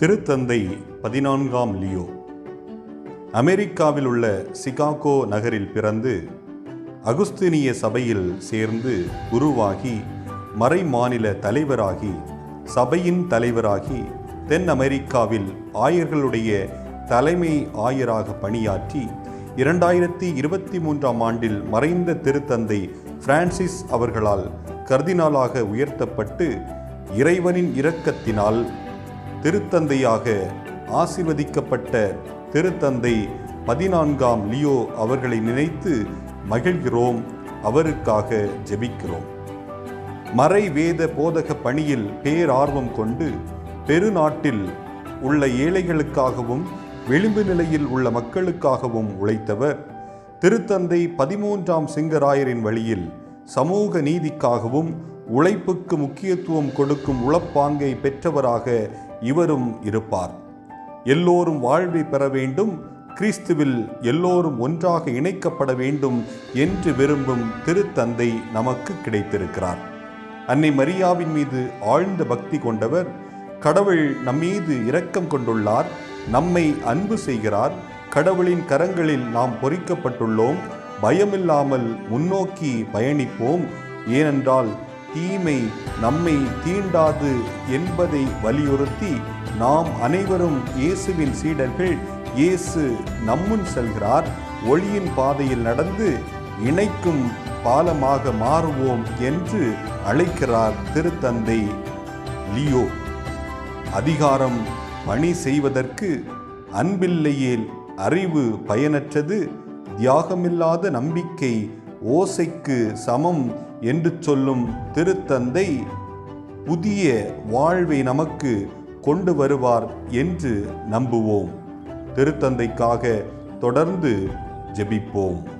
திருத்தந்தை பதினான்காம் லியோ. அமெரிக்காவில் உள்ள சிகாகோ நகரில் பிறந்து அகுஸ்தினிய சபையில் சேர்ந்து குருவாகி மறைமாநில தலைவராகி சபையின் தலைவராகி தென் அமெரிக்காவில் ஆயர்களுடைய தலைமை ஆயராக பணியாற்றி இரண்டாயிரத்தி இருபத்தி மூன்றாம் ஆண்டில் மறைந்த திருத்தந்தை பிரான்சிஸ் அவர்களால் கர்தினாலாக உயர்த்தப்பட்டு இறைவனின் இரக்கத்தினால் திருத்தந்தையாக ஆசிர்வதிக்கப்பட்ட திருத்தந்தை பதினான்காம் லியோ அவர்களை நினைத்து மகிழ்கிறோம் அவருக்காக ஜெபிக்கிறோம். மறைவேத போதக பணியில் பேரார்வம் கொண்டு பெருநாட்டில் உள்ள ஏழைகளுக்காகவும் விளிம்பு நிலையில் உள்ள மக்களுக்காகவும் உழைத்தவர் திருத்தந்தை பதிமூன்றாம் சிங்கராயரின் வழியில் சமூக நீதிக்காகவும் உழைப்புக்கு முக்கியத்துவம் கொடுக்கும் உளப்பாங்கை பெற்றவராக இவரும் இருப்பார். எல்லோரும் வாழ்வை பெற வேண்டும் கிறிஸ்துவில் எல்லோரும் ஒன்றாக இணைக்கப்பட வேண்டும் என்று விரும்பும் திருத்தந்தை நமக்கு கிடைத்திருக்கிறார். அன்னை மரியாவின் மீது ஆழ்ந்த பக்தி கொண்டவர் கடவுள் நம்மீது இரக்கம் கொண்டுள்ளார் நம்மை அன்பு செய்கிறார் கடவுளின் கரங்களில் நாம் பொறிக்கப்பட்டுள்ளோம் பயமில்லாமல் முன்னோக்கி பயணிப்போம் ஏனென்றால் தீமை நம்மை தீண்டாது என்பதை வலியுறுத்தி நாம் அனைவரும் இயேசுவின் சீடர்கள் இயேசு நம்முன் செல்கிறார் ஒளியின் பாதையில் நடந்து இணைக்கும் பாலமாக மாறுவோம் என்று அழைக்கிறார் திருத்தந்தை லியோ. அதிகாரம் பணி செய்வதற்கு அன்பில்லையேல் அறிவு பயனற்றது தியாகமில்லாத நம்பிக்கை ஓசைக்கு சமம் என்று சொல்லும் திருத்தந்தை புதிய வாழ்வை நமக்கு கொண்டு வருவார் என்று நம்புவோம். திருத்தந்தைக்காக தொடர்ந்து ஜெபிப்போம்.